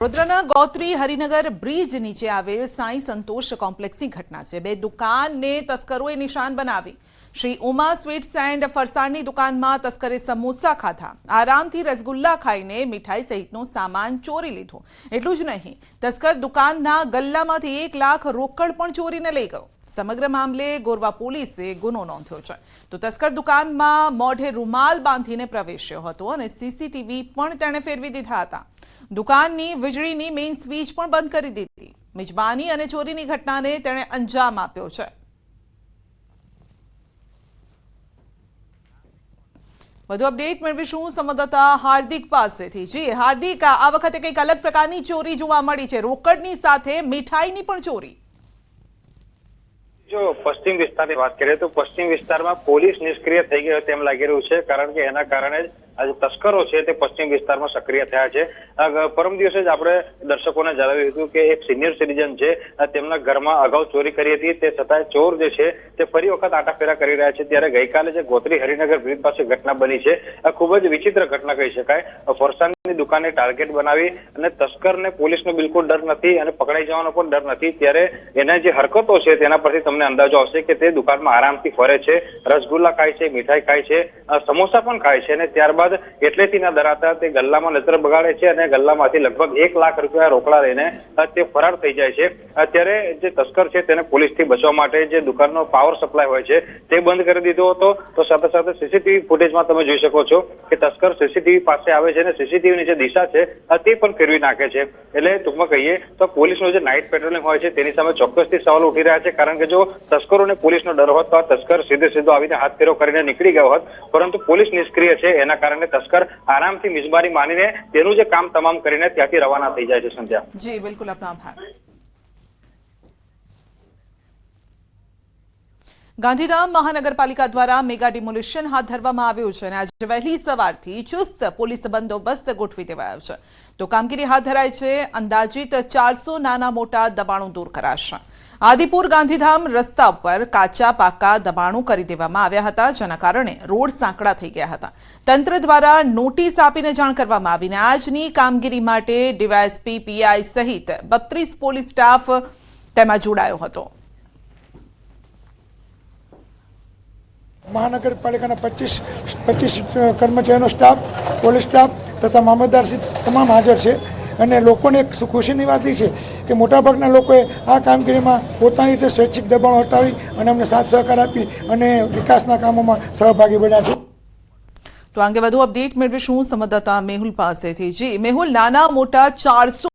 વડોદરાના ગોત્રી હરિનગર બ્રિજ નીચે આવેલ સાંઈ સંતોષ કોમ્પ્લેક્સની ઘટના છે. બે દુકાનને તસ્કરોએ નિશાન બનાવી. શ્રી ઉમા સ્વીટ્સ એન્ડ ફરસાણની દુકાનમાં તસ્કરે સમોસા ખાધા. આરામથી રસગુલ્લા ખાઈને મીઠાઈ સહિતનો સામાન ચોરી લીધો. એટલું જ નહીં, તસ્કર દુકાનના ગલ્લામાંથી એક લાખ રોકડ પણ ચોરીને લઈ ગયો. સમગ્ર મામલે ગોરવા પોલીસે ગુનો નોંધ્યો છે. તો તસ્કર દુકાનમાં મોઢે રૂમાલ બાંધીને પ્રવેશ્યો હતો અને સીસીટીવી પણ તેણે ફેરવી દીધા હતા. દુકાનની વીજળીની મેઇન સ્વિચ પણ બંધ કરી દીધી. મિજબાની અને ચોરીની ઘટનાને તેણે અંજામ આપ્યો છે. વધુ અપડેટ મેળવીશું સંવાદદાતા હાર્દિક પાસેથી. જી, હાર્દિક, આ વખતે કંઈક અલગ પ્રકારની ચોરી જોવા મળી છે? રોકડની સાથે મીઠાઈની પણ ચોરી. જો પશ્ચિમ વિસ્તારની વાત કરીએ તો પશ્ચિમ વિસ્તારમાં પોલીસ નિષ્ક્રિય થઈ ગયો તેમ લાગી રહ્યું છે, કારણ કે એના કારણે જ આજે તસ્કરો છે તે પશ્ચિમ વિસ્તારમાં સક્રિય થયા છે. પરમ દિવસે જ આપણે દર્શકોને જણાવ્યું હતું કે એક સિનિયર સિટીઝન છે તેમના ઘરમાં અગાઉ ચોરી કરી હતી. તે છતાં ચોર જે છે, તે ફરી વખત આટાફેરા કરી રહ્યા છે. ત્યારે ગઈકાલે જે ગોત્રી હરિનગર બ્રિજ પાસે ઘટના બની છે આ ખૂબ જ વિચિત્ર ઘટના કહી શકાય. ફરસાણની દુકાને ટાર્ગેટ બનાવી અને તસ્કરને પોલીસનો બિલકુલ ડર નથી અને પકડાઈ જવાનો પણ ડર નથી. ત્યારે એના જે હરકતો છે તેના પરથી તમને અંદાજો આવશે કે તે દુકાનમાં આરામથી ફરે છે, રસગુલ્લા ખાય છે, મીઠાઈ ખાય છે સમોસા પણ ખાય છે અને ત્યારબાદ એટલેથી ના ડરાતા તે ગલ્લામાં નજર બગાડે છે અને ગલ્લામાંથી લગભગ એક લાખ રૂપિયા રોકડા લઈને તે ફરાર થઈ જાય છે. અત્યારે જે તસ્કર છે તેને પોલીસથી બચવા માટે જે દુકાનનો પાવર સપ્લાય હોય છે તે બંધ કરી દીધો હતો. તો સાથે સાથે સીસીટીવી ફૂટેજમાં તમે જોઈ શકો છો કે તસ્કર સીસીટીવી પાસે આવે છે અને સીસીટીવીની જે દિશા છે તે પણ ફેરવી નાખે છે. એટલે ટૂંકમાં કહીએ તો પોલીસનું જે નાઇટ પેટ્રોલિંગ હોય છે, તેની સામે ચોક્કસથી સવાલ ઉઠી રહ્યા છે. કારણ કે જો તસ્કરોને પોલીસનો ડર હોત, તો આ તસ્કર સીધે સીધો આવીને હાથ ફેરો કરીને નીકળી ગયો હોત. પરંતુ પોલીસ નિષ્ક્રિય છે, એના કારણે તસ્કર આરામથી મિજબારી માનીને તેનું જે કામ તમામ કરીને ત્યાંથી રવાના થઈ જાય છે, સંધ્યા. જી, બિલકુલ આભાર. ગાંધીધામ મહાનગરપાલિકા દ્વારા મેગા ડિમોલિશન હાથ ધરવામાં આવ્યું છે અને આજે વહેલી સવારથી ચુસ્ત પોલીસ બંદોબસ્ત ગોઠવી દેવાયો છે. તો કામગીરી હાથ ધરાય છે. અંદાજિત ચારસો નાના મોટા દબાણો દૂર કરાશે. આદિપુર ગાંધીધામ રસ્તા પર કાચા પાકા દબાણો કરી દેવામાં આવ્યા હતા, જેના કારણે રોડ સાંકડા થઈ ગયા હતા. તંત્ર દ્વારા નોટિસ આપીને જાણ કરવામાં આવીને આજની કામગીરી માટે ડીવાયએસપી પીઆઈ સહિત બત્રીસ પોલીસ સ્ટાફ તેમાં જોડાયો હતો. મહાનગરપાલિકાના પચીસ પચીસ કર્મચારીનો સ્ટાફ પોલીસ સ્ટાફ તથા મામલતદાર શ્રી તમામ હાજર છે. અને લોકોને એક ખુશીની વાત એ છે કે મોટાભાગના લોકોએ આ કામગીરીમાં પોતાની રીતે સ્વૈચ્છિક દબાણો હટાવી અને અમને સાથ સહકાર આપી અને વિકાસના કામોમાં સહભાગી બન્યા છે. તો અંગે વધુ અપડેટ મેળવીશું સંવાદદાતા મેહુલ પાસેથી. જી, મેહુલ, નાના મોટા ચારસો